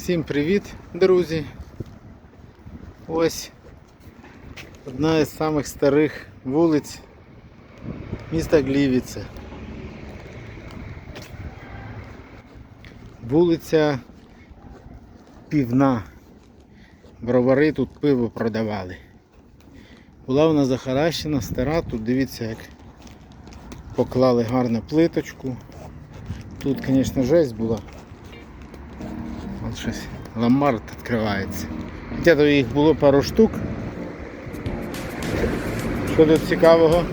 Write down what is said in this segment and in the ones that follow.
Всім привіт, друзі! Ось одна із самих старих вулиць міста Глівіце. Вулиця Півна. Бровари тут пиво продавали. Була вона захаращена, стара, тут дивіться як поклали гарну плиточку. Тут, звісно, жесть була. От щось ломбард відкривається. Хоча то їх було пару штук. Що тут цікавого?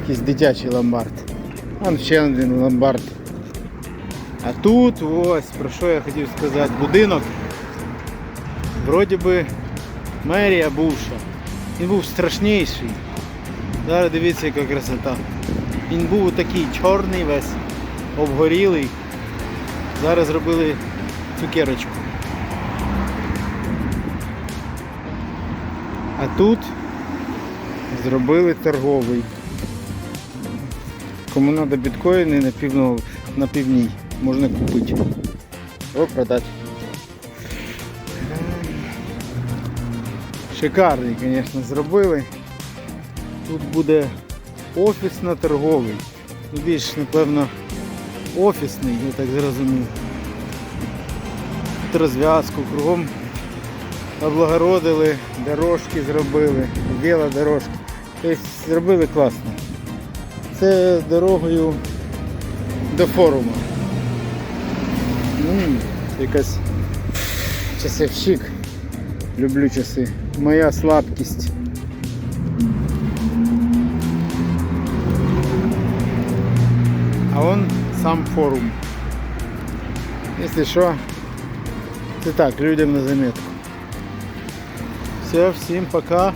Якийсь дитячий ломбард. Вон ще один ломбард. А тут ось, про що я хотів сказати, будинок. Вроді би мерія бувша. Він був страшніший. Зараз дивіться, яка красота. Він був такий чорний весь, обгорілий. Зараз зробили цукерочку. А тут зробили торговий. Кому треба біткоїни на, півно, на півній, можна купити. О, продати. Шикарний, звісно, зробили. Тут буде офісно-торговий. Ну, Більш, напевно, офісний, я так зрозумів. Тут розв'язку кругом облагородили, дорожки зробили, велодорожки. Тобто зробили класно. Це дорогою до форуму. М, Якась часовщик. Люблю часи. Моя слабкість. Он сам форум. Если що, це так, людям на заметку. Все, всім пока.